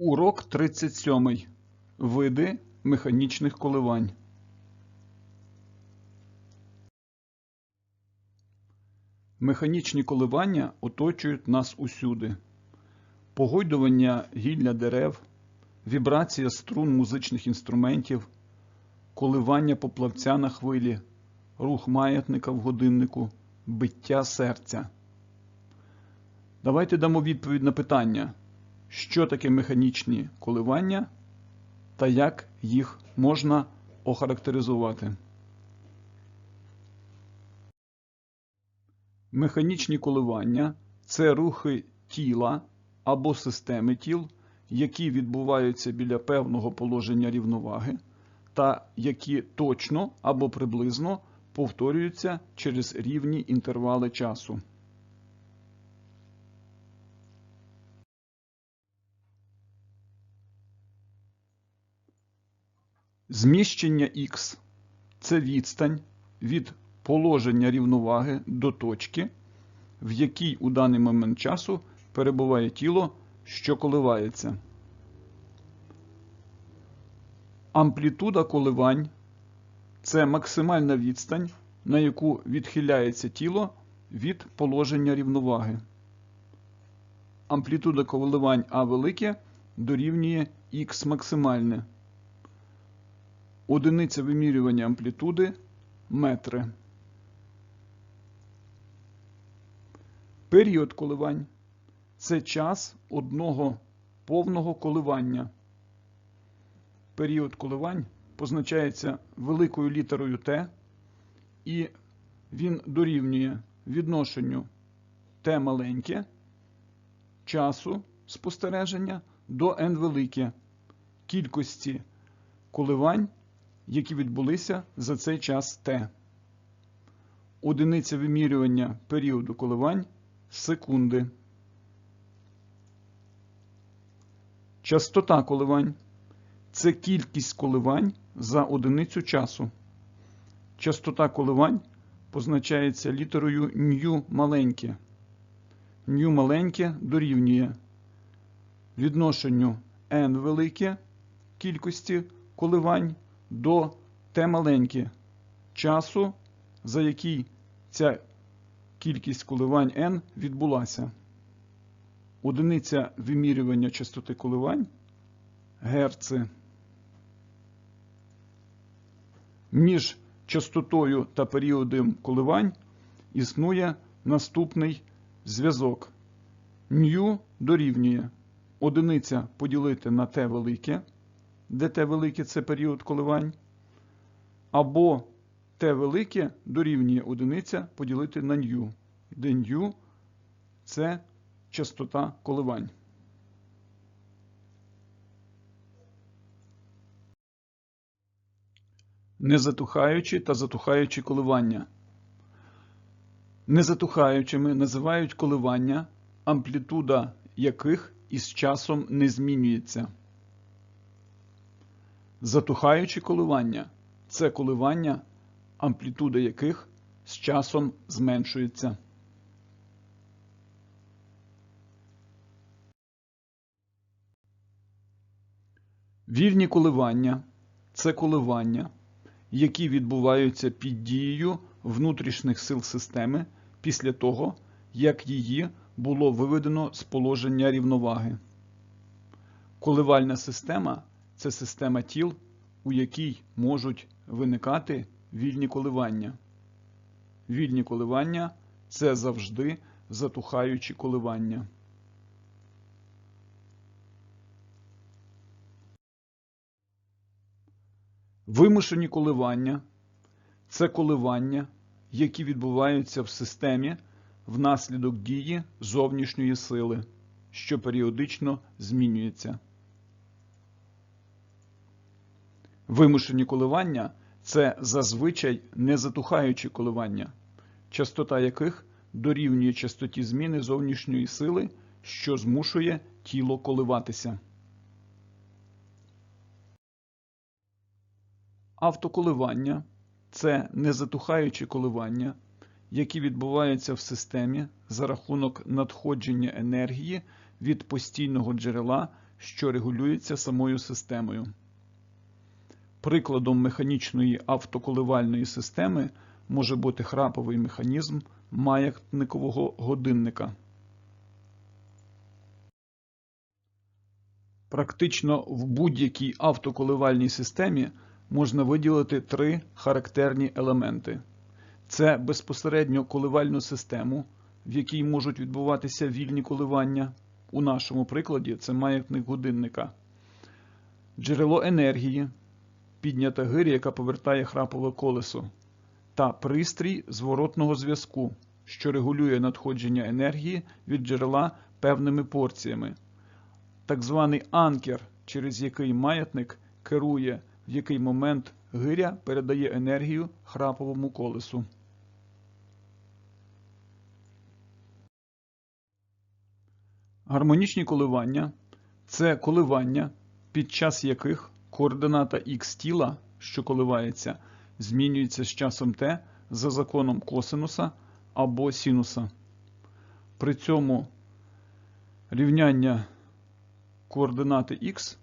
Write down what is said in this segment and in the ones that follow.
Урок 37. Види механічних коливань. Механічні коливання оточують нас усюди. Погойдування гілля дерев, вібрація струн музичних інструментів, коливання поплавця на хвилі, рух маятника в годиннику, биття серця. Давайте дамо відповідь на питання, що таке механічні коливання та як їх можна охарактеризувати. Механічні коливання це рухи тіла або системи тіл, які відбуваються біля певного положення рівноваги, та які точно або приблизно повторюються через рівні інтервали часу. Зміщення х це відстань від положення рівноваги до точки, в якій у даний момент часу перебуває тіло, що коливається. Амплітуда коливань це максимальна відстань, на яку відхиляється тіло від положення рівноваги. Амплітуда коливань А велике дорівнює х максимальне. Одиниця вимірювання амплітуди метри. Період коливань це час одного повного коливання. Період коливань позначається великою літерою Т, і він дорівнює відношенню Т маленьке часу спостереження до n велике кількості коливань, які відбулися за цей час Т. Одиниця вимірювання періоду коливань секунди. Частота коливань це кількість коливань за одиницю часу. Частота коливань позначається літерою ню маленьке. Ню маленьке дорівнює відношенню n велике кількості коливань до t маленьке часу, за який ця кількість коливань n відбулася. Одиниця вимірювання частоти коливань герци. Між частотою та періодом коливань існує наступний зв'язок. Ню дорівнює одиниця поділити на t велике, де t велике це період коливань, або t велике дорівнює одиниця поділити на ню, де ню це частота коливань. Незатухаючі та затухаючі коливання. Незатухаючими називають коливання, амплітуда яких із часом не змінюється. Затухаючі коливання це коливання, амплітуда яких з часом зменшується. Вільні коливання це коливання, які відбуваються під дією внутрішніх сил системи після того, як її було виведено з положення рівноваги. Коливальна система це система тіл, у якій можуть виникати вільні коливання. Вільні коливання це завжди затухаючі коливання. Вимушені коливання це коливання, які відбуваються в системі внаслідок дії зовнішньої сили, що періодично змінюється. Вимушені коливання це зазвичай незатухаючі коливання, частота яких дорівнює частоті зміни зовнішньої сили, що змушує тіло коливатися. Автоколивання це незатухаючі коливання, які відбуваються в системі за рахунок надходження енергії від постійного джерела, що регулюється самою системою. Прикладом механічної автоколивальної системи може бути храповий механізм маятникового годинника. Практично в будь-якій автоколивальній системі можна виділити три характерні елементи: це безпосередньо коливальну систему, в якій можуть відбуватися вільні коливання. У нашому прикладі це маятник годинника, джерело енергії, піднята гиря, яка повертає храпове колесо, та пристрій зворотного зв'язку, що регулює надходження енергії від джерела певними порціями так званий анкер, через який маятник керує, в який момент гиря передає енергію храповому колесу. Гармонічні коливання це коливання, під час яких координата х тіла, що коливається, змінюється з часом t за законом косинуса або синуса. При цьому рівняння координати х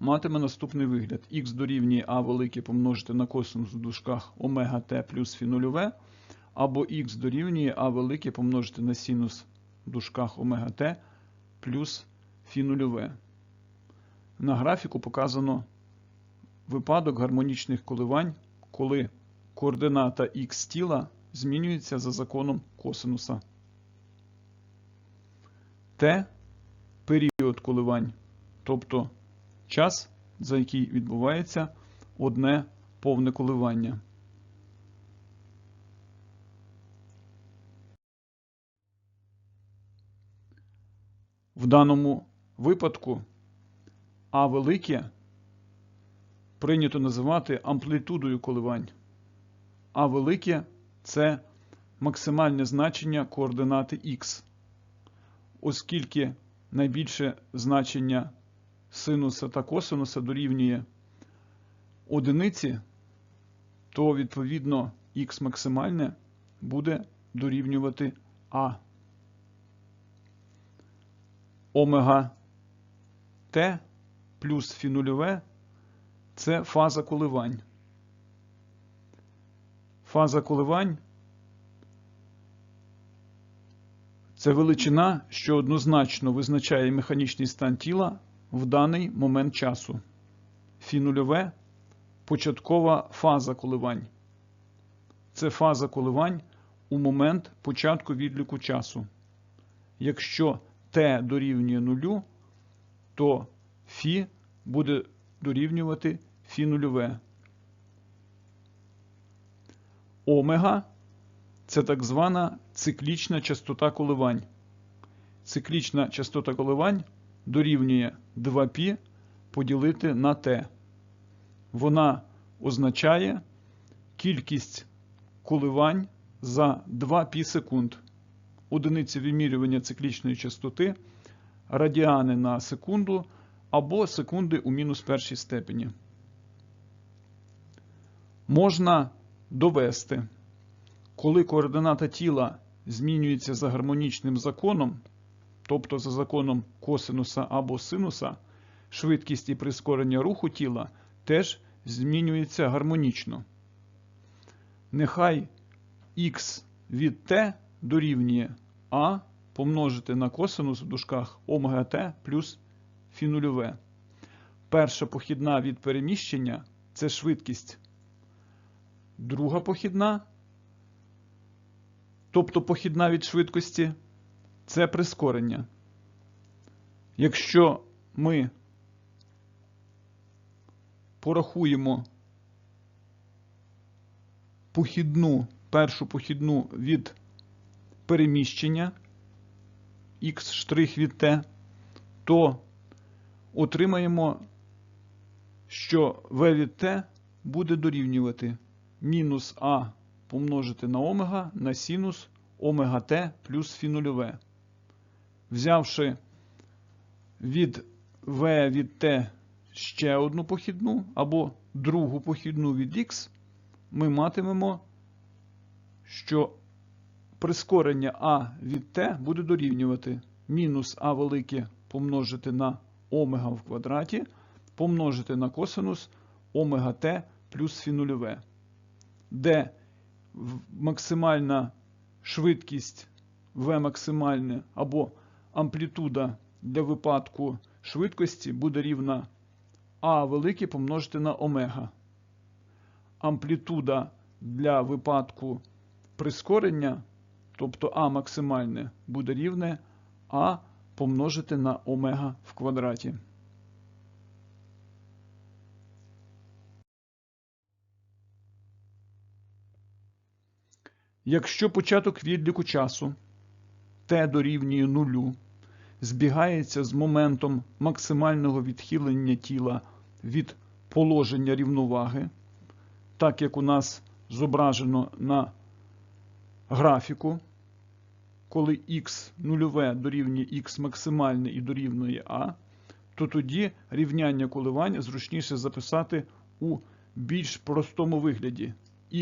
матиме наступний вигляд. х дорівнює а велике помножити на косинус в дужках омега t плюс фі нульове, або х дорівнює а велике помножити на синус в дужках омега t плюс фі нульове. На графіку показано випадок гармонічних коливань, коли координата х тіла змінюється за законом косинуса. Т період коливань, тобто час, за який відбувається одне повне коливання. В даному випадку А велике прийнято називати амплітудою коливань. А велике це максимальне значення координати х, оскільки найбільше значення синуса та косинуса дорівнює одиниці, то відповідно х максимальне буде дорівнювати А. Омега Т плюс фі нульове – це фаза коливань. Фаза коливань Це величина, що однозначно визначає механічний стан тіла в даний момент часу. Фі нульове початкова фаза коливань. Це фаза коливань у момент початку відліку часу. Якщо t дорівнює нулю, то фі буде дорівнювати фі нульове. Омега це так звана циклічна частота коливань. Циклічна частота коливань дорівнює 2π поділити на t. Вона означає кількість коливань за 2π секунд. Одиниці вимірювання циклічної частоти, радіани на секунду або секунди у мінус першій степені. Можна довести. Коли координата тіла змінюється за гармонічним законом, тобто за законом косинуса або синуса, швидкість і прискорення руху тіла теж змінюється гармонічно. Нехай х від t дорівнює а помножити на косинус в дужках омега t плюс фі. Перша похідна від переміщення це швидкість. Друга похідна тобто похідна від швидкості, це прискорення. Якщо ми порахуємо похідну, першу похідну від переміщення х' від t, то отримаємо, що v від t буде дорівнювати мінус а помножити на омега на синус омега Т плюс фі нульове. Взявши від В від Т ще одну похідну або другу похідну від Х, ми матимемо, що прискорення А від Т буде дорівнювати мінус А велике помножити на омега в квадраті помножити на косинус омега t плюс фі нульове, де максимальна швидкість v максимальне або амплітуда для випадку швидкості буде рівна а велике помножити на омега. Амплітуда для випадку прискорення, тобто а максимальне, буде рівне а помножити на омега в квадраті. Якщо початок відліку часу t дорівнює нулю збігається з моментом максимального відхилення тіла від положення рівноваги, так як у нас зображено на графіку, коли х нульове дорівнює х максимальне і дорівнює а, то тоді рівняння коливань зручніше записати у більш простому вигляді.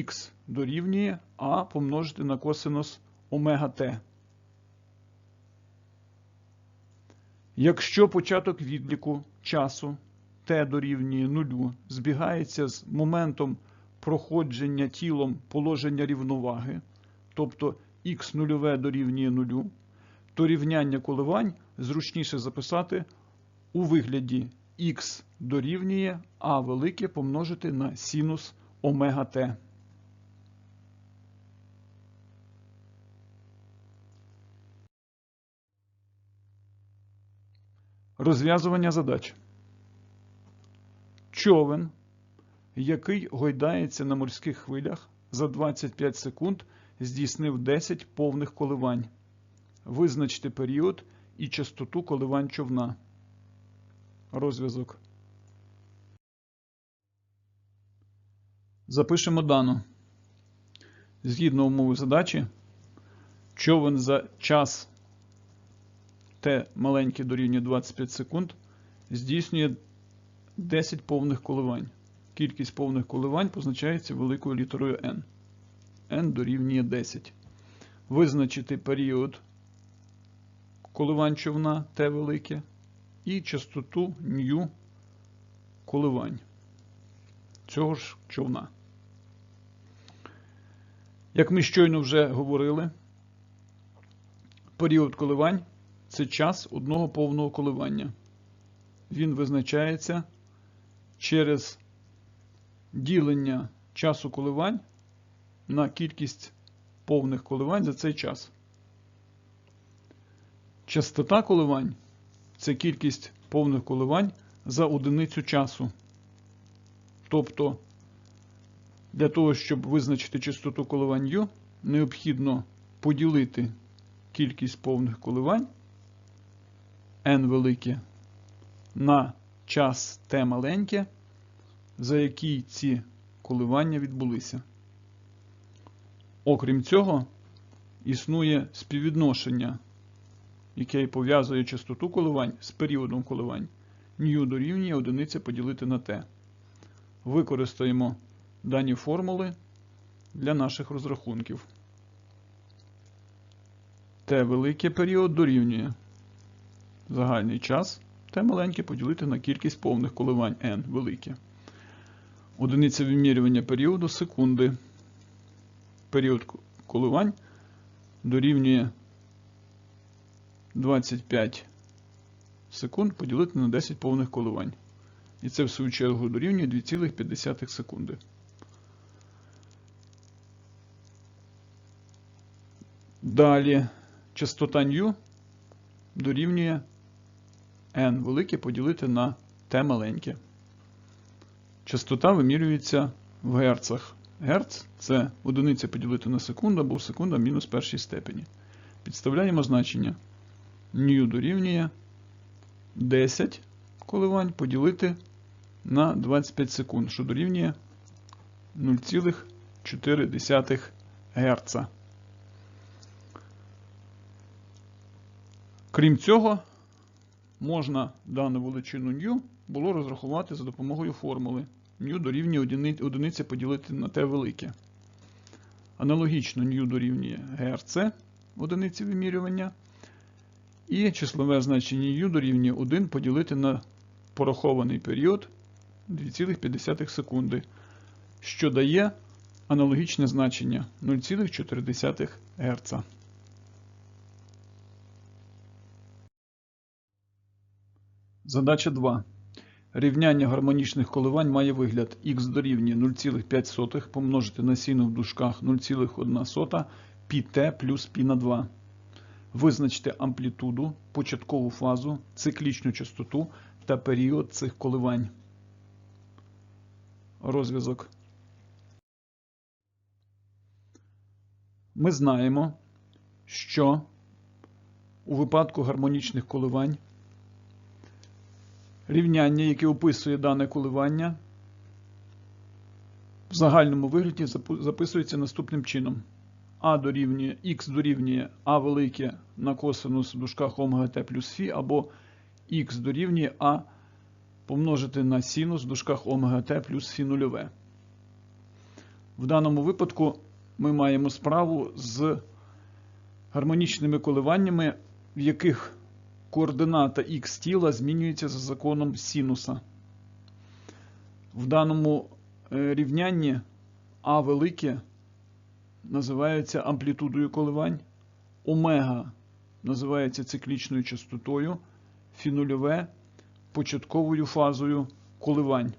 х дорівнює а помножити на косинус омега t. Якщо початок відліку часу t дорівнює нулю збігається з моментом проходження тілом положення рівноваги, тобто х нульове дорівнює нулю, то рівняння коливань зручніше записати у вигляді х дорівнює а велике помножити на синус омега t. Розв'язування задач. Човен, який гойдається на морських хвилях, за 25 секунд здійснив 10 повних коливань. Визначте період і частоту коливань човна. Розв'язок. Запишемо дану. Згідно умови задачі, човен за час Т маленьке дорівнює 25 секунд, здійснює 10 повних коливань. Кількість повних коливань позначається великою літерою n. n дорівнює 10. Визначити період коливань човна Т велике і частоту ню коливань цього ж човна. Як ми щойно вже говорили, період коливань це час одного повного коливання. Він визначається через ділення часу коливань на кількість повних коливань за цей час. Частота коливань це кількість повних коливань за одиницю часу. Тобто, для того, щоб визначити частоту коливань U, необхідно поділити кількість повних коливань n велике на час t маленьке, за який ці коливання відбулися. Окрім цього, існує співвідношення, яке пов'язує частоту коливань з періодом коливань. Ню дорівнює одиниця поділити на t. Використаємо дані формули для наших розрахунків. Т великий період дорівнює загальний час Т маленьке поділити на кількість повних коливань n велике. Одиниця вимірювання періоду секунди. Період коливань дорівнює 25 секунд поділити на 10 повних коливань. І це в свою чергу дорівнює 2,5 секунди. Далі частота ню дорівнює n велике поділити на t маленьке. Частота вимірюється в герцах. Герц це одиниця поділити на секунду або секунда мінус першій степені. Підставляємо значення. Ню дорівнює 10 коливань поділити на 25 секунд, що дорівнює 0,4 Гц. Крім цього, можна дану величину ню було розрахувати за допомогою формули ню дорівнює одиниці поділити на t велике. Аналогічно ню дорівнює ГРЦ одиниці вимірювання. І числове значення u дорівнює 1 поділити на порахований період 2,5 секунди, що дає аналогічне значення 0,4 Гц. Задача 2. Рівняння гармонічних коливань має вигляд х дорівнює 0,5 помножити на сіну в дужках 0,1 πt плюс π на 2. Визначте амплітуду, початкову фазу, циклічну частоту та період цих коливань. Розв'язок. Ми знаємо, що у випадку гармонічних коливань рівняння, яке описує дане коливання, в загальному вигляді записується наступним чином. А дорівнює х дорівнює А велике на косинус в дужках омега т плюс фі, або х дорівнює А помножити на синус в дужках омега т плюс фі нульове. В даному випадку ми маємо справу з гармонічними коливаннями, в яких координата х тіла змінюється за законом синуса. В даному е, рівнянні А велике називається амплітудою коливань, омега називається циклічною частотою, фі нульове початковою фазою коливань.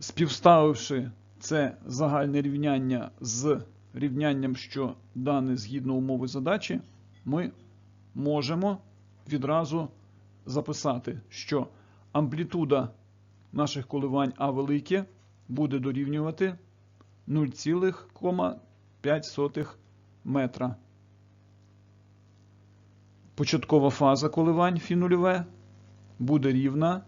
Співставивши це загальне рівняння з рівнянням, що дане згідно умови задачі, ми можемо відразу записати, що амплітуда наших коливань А велике буде дорівнювати 0,5 метра. Початкова фаза коливань фі нульове буде рівна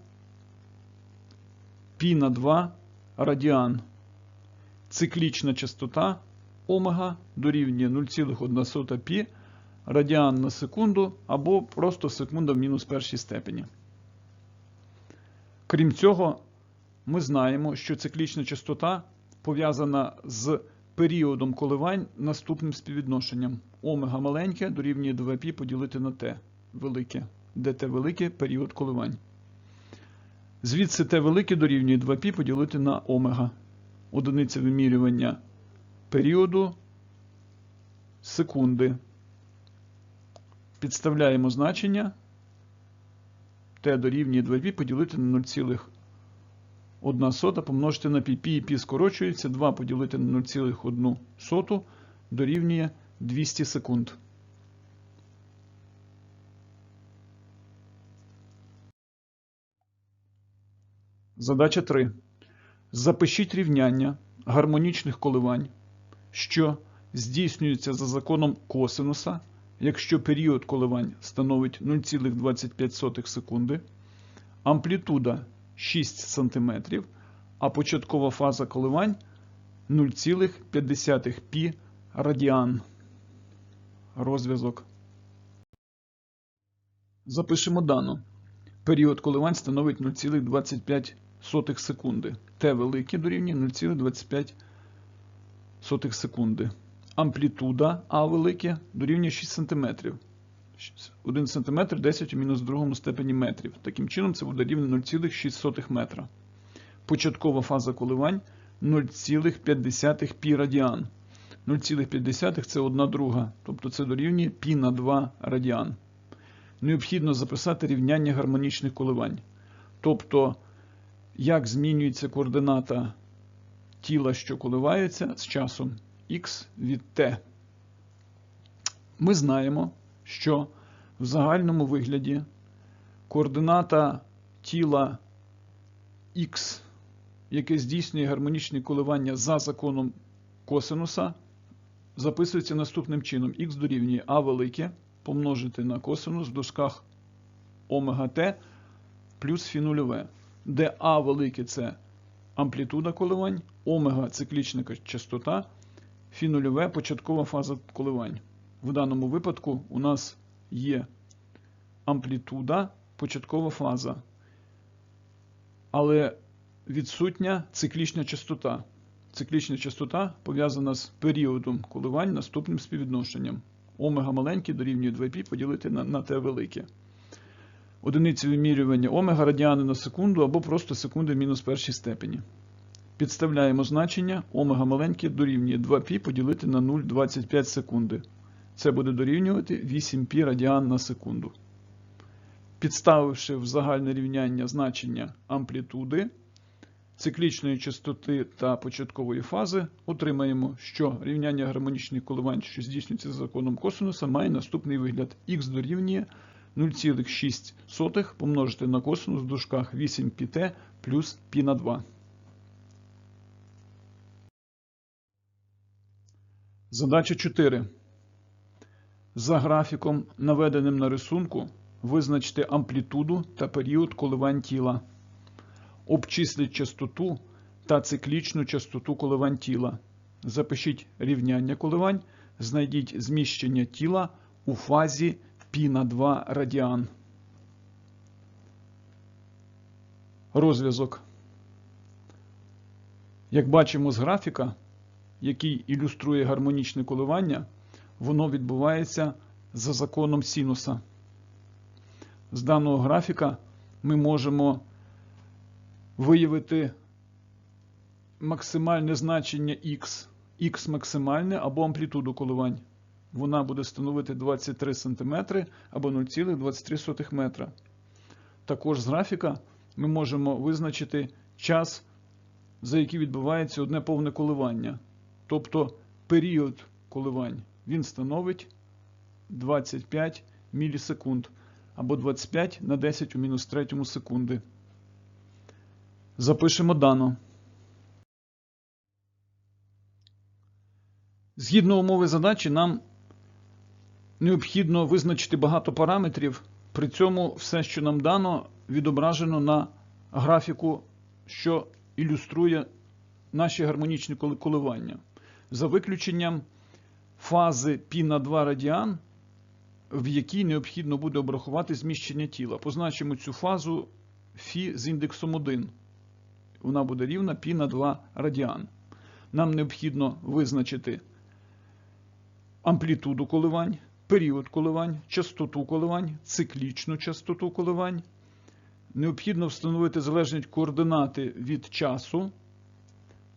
π на 2 радіан. Циклічна частота омега дорівнює 0,1 пі радіан на секунду або просто секунда в мінус першій степені. Крім цього, ми знаємо, що циклічна частота пов'язана з періодом коливань наступним співвідношенням. Омега маленьке дорівнює 2π поділити на t велике, де t велике період коливань. Звідси t велике дорівнює 2π поділити на омега. Одиниця вимірювання періоду секунди. Підставляємо значення t дорівнює 2π поділити на 0,1 сота. помножити на π. Пі. і пі скорочується, 2 поділити на 0,1 соту дорівнює 200 секунд. Задача 3. Запишіть рівняння гармонічних коливань що здійснюються за законом косинуса, якщо період коливань становить 0,25 секунди, амплітуда 6 см, а початкова фаза коливань 0,5 π радіан. Розв'язок. Запишемо дану. Період коливань становить 0,25 секунди. Т велике дорівнює 0,25 секунди. Амплітуда А велике дорівнює 6 см. 1 см 10 у мінус другому степені метрів. Таким чином, це буде рівно 0,6 метра. Початкова фаза коливань 0,5 пі радіан. 0,5 це 1 друга, тобто це дорівнює пі на 2 радіан. Необхідно записати рівняння гармонічних коливань. Тобто, як змінюється координата тіла, що коливається з часом х від t. Ми знаємо, що в загальному вигляді координата тіла х, яке здійснює гармонічні коливання за законом косинуса, записується наступним чином: х дорівнює а велике помножити на косинус в дужках омега т плюс фі де а велике це амплітуда коливань, омега циклічна частота, фі нульове початкова фаза коливань. В даному випадку у нас є амплітуда, початкова фаза, але відсутня циклічна частота. циклічна частота пов'язана з періодом коливань наступним співвідношенням. Омега маленьке дорівнює 2π поділити на, на Т велике. Одиниці вимірювання омега радіани на секунду або просто секунди в мінус першій степені. Підставляємо значення омега маленьке дорівнює 2π поділити на 0,25 секунди. Це буде дорівнювати 8π радіан на секунду. Підставивши в загальне рівняння значення амплітуди, циклічної частоти та початкової фази, отримаємо, що рівняння гармонічних коливань, що здійснюється за законом косинуса, має наступний вигляд. Х дорівнює 0,6 помножити на косинус в дужках 8πt плюс π на 2. Задача 4. За графіком, наведеним на рисунку, визначте амплітуду та період коливань тіла. Обчисліть частоту та циклічну частоту коливань тіла. Запишіть рівняння коливань, знайдіть зміщення тіла у фазі π на 2 радіан. Розв'язок. Як бачимо з графіка, який ілюструє гармонічне коливання, воно відбувається за законом синуса. З даного графіка ми можемо виявити максимальне значення х, х максимальне або амплітуду коливань. Вона буде становити 23 см або 0,23 метра. Також з графіка ми можемо визначити час, за який відбувається одне повне коливання. Тобто період коливань він становить 25 мілісекунд або 25 на 10 у мінус 3 секунди. Запишемо дано. Згідно умови задачі, нам необхідно визначити багато параметрів. При цьому все, що нам дано, відображено на графіку, що ілюструє наші гармонічні коливання. За виключенням фази пі на 2 радіан, в якій необхідно буде обрахувати зміщення тіла. Позначимо цю фазу Фі з індексом 1. Вона буде рівна пі на 2 радіан. Нам необхідно визначити амплітуду коливань період коливань, частоту коливань, циклічну частоту коливань. Необхідно встановити залежність координати від часу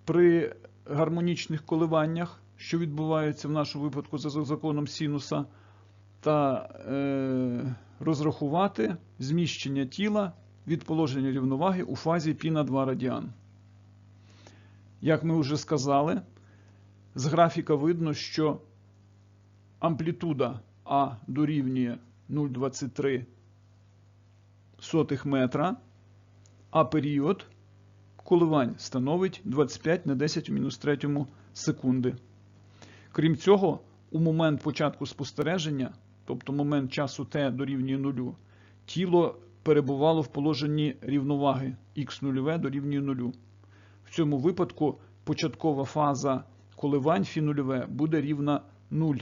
при гармонічних коливаннях, що відбуваються в нашому випадку за законом синуса, та е, розрахувати зміщення тіла від положення рівноваги у фазі π на 2 радіан. Як ми вже сказали, з графіка видно, що амплітуда А дорівнює 0,23 метра, а період коливань становить 25 на 10 у мінус 3 секунди. Крім цього, у момент початку спостереження, тобто момент часу t дорівнює 0, тіло перебувало в положенні рівноваги х0 дорівнює 0. В цьому випадку початкова фаза коливань φ 0 буде рівна 0.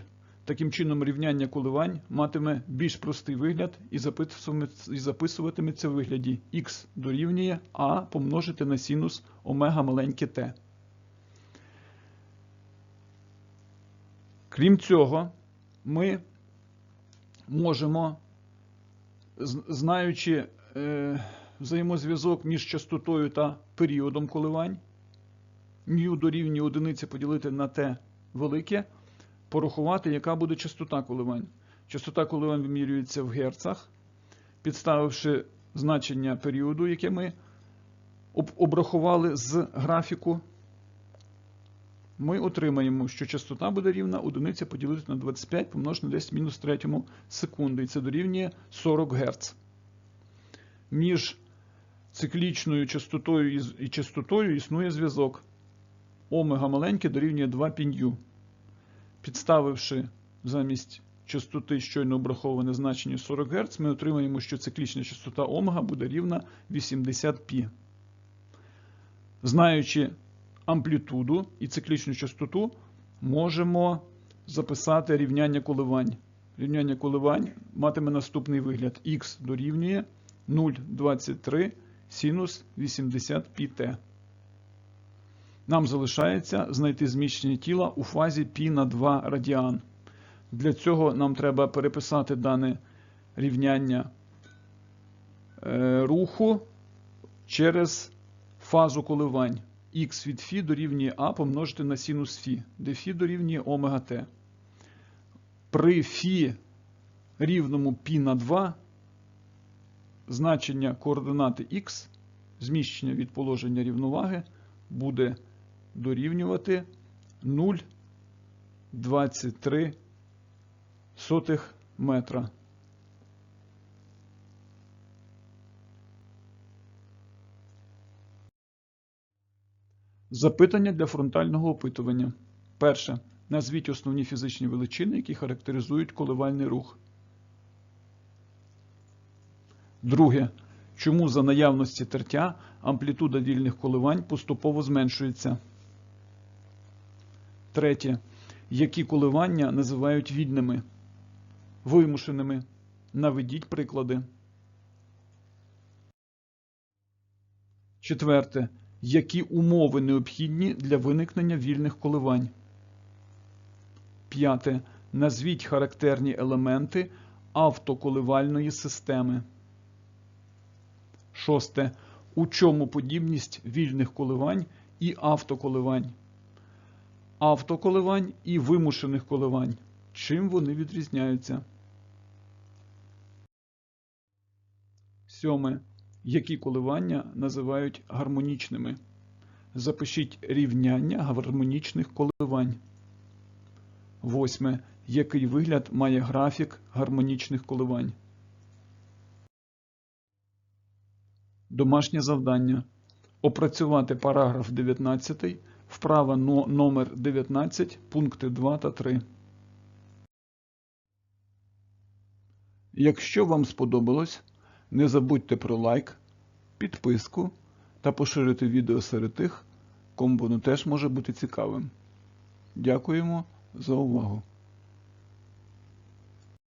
Таким чином, рівняння коливань матиме більш простий вигляд і записуватиметься в вигляді х дорівнює а помножити на синус омега маленьке t. Крім цього, ми можемо, знаючи е, взаємозв'язок між частотою та періодом коливань, μ дорівнює одиниці поділити на t велике, порахувати, яка буде частота коливань. Частота коливань вимірюється в герцах, підставивши значення періоду, яке ми обрахували з графіку, ми отримаємо, що частота буде рівна одиниця поділити на 25 помножити на 10 мінус 3 секунди. І це дорівнює 40 Гц. Між циклічною частотою і частотою існує зв'язок. Омега маленьке дорівнює 2 пін'ю. Підставивши замість частоти щойно обраховане значення 40 Гц, ми отримаємо, що циклічна частота омега буде рівна 80 π. Знаючи амплітуду і циклічну частоту, можемо записати рівняння коливань. Рівняння коливань матиме наступний вигляд: х дорівнює 0,23 синус 80 πt. Нам залишається знайти зміщення тіла у фазі π на 2 радіан. Для цього нам треба переписати дане рівняння е, руху через фазу коливань х від Фі дорівнює А помножити на синус Фі, де Фі дорівнює омега Т. При Фі рівному π на 2 значення координати х, зміщення від положення рівноваги буде дорівнювати 0,23 метра. Запитання для фронтального опитування. Перше. Назвіть основні фізичні величини, які характеризують коливальний рух. Друге. Чому за наявності тертя амплітуда вільних коливань поступово зменшується? Третє. Які коливання називають вільними? Вимушеними. Наведіть приклади. Четверте. Які умови необхідні для виникнення вільних коливань? П'яте. Назвіть характерні елементи автоколивальної системи. Шосте. У чому подібність вільних коливань і автоколивань? Автоколивань і вимушених коливань. Чим вони відрізняються? Сьоме. Які коливання називають гармонічними? Запишіть рівняння гармонічних коливань. Восьме. Який вигляд має графік гармонічних коливань? Домашнє завдання. Опрацювати параграф 19, вправа но- номер 19, пункти 2 та 3. Якщо вам сподобалось, не забудьте про лайк, підписку та поширити відео серед тих, кому воно теж може бути цікавим. Дякуємо за увагу!